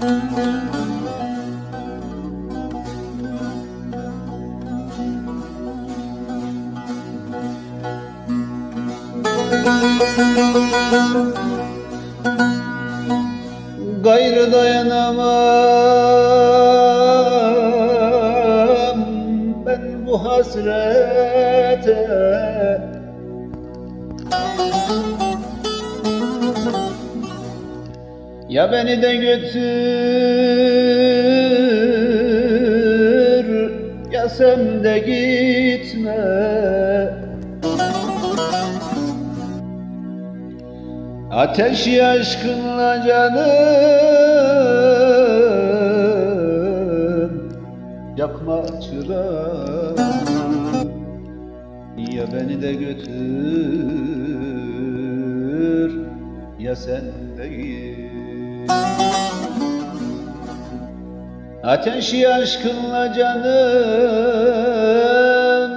Gayrı dayanamam ben bu hasrete. Ya beni de götür ya sen de gitme. Ateşi aşkınla canım Yakma çırağı Ya beni de götür Ya sen de git Ateşi aşkınla canım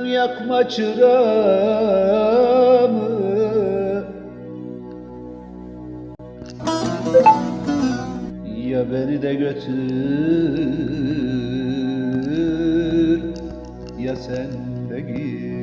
Yakma çırağımı. Ya beni de götür Ya sen de git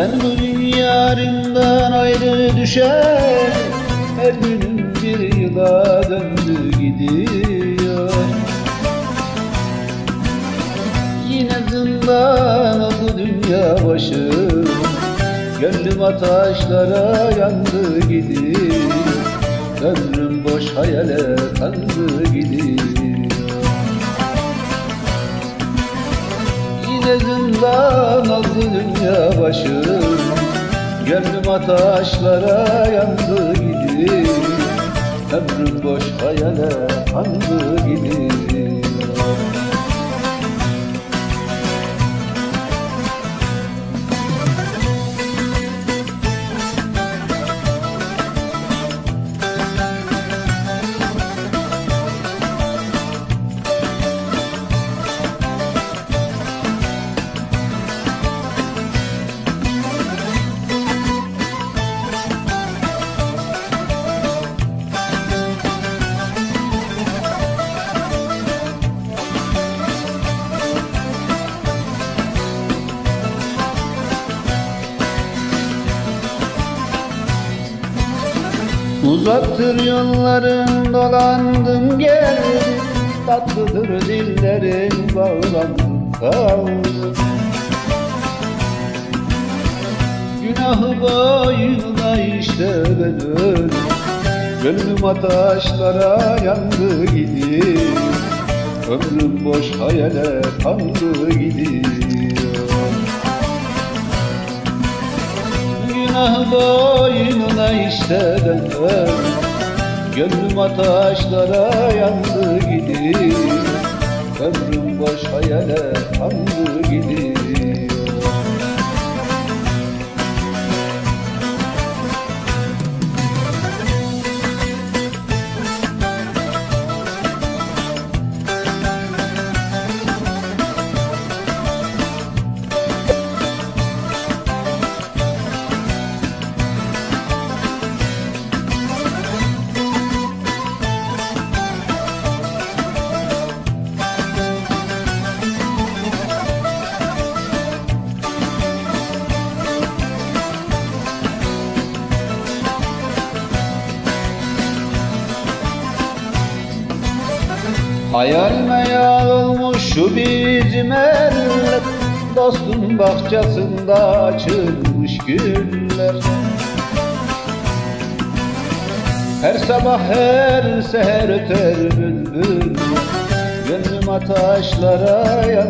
Ben bu yarından ayrı düşer. Her günüm bir yıla döndü gidiyor. Yine zindan oldu dünya başım Gönlüm ateşlere yandı gidiyor. Ömrüm boş hayale kandı gidiyor Yine zindan oldu dünya başım Gönlüm ateşlere yandı gidiyor Ömrüm boş hayale kandı gidiyor Uzaktır yolların dolandım geldim Tatlıdır dillerin bağlandım kaldım Günahı boyuna işte benim Gönlüm ateşlara yandı gidiyor. Ömrüm boş hayale kandı gidiyor. Günah boynuna işte ben Gönlüm ateşlara yandı gidiyor Ömrüm boş hayale kandı gidiyor Hayal meyal olmuş şu bizim eller Dostun bahçesinde açılmış güller. Her sabah her seher öter bülbül Gönlüm ateşlara yan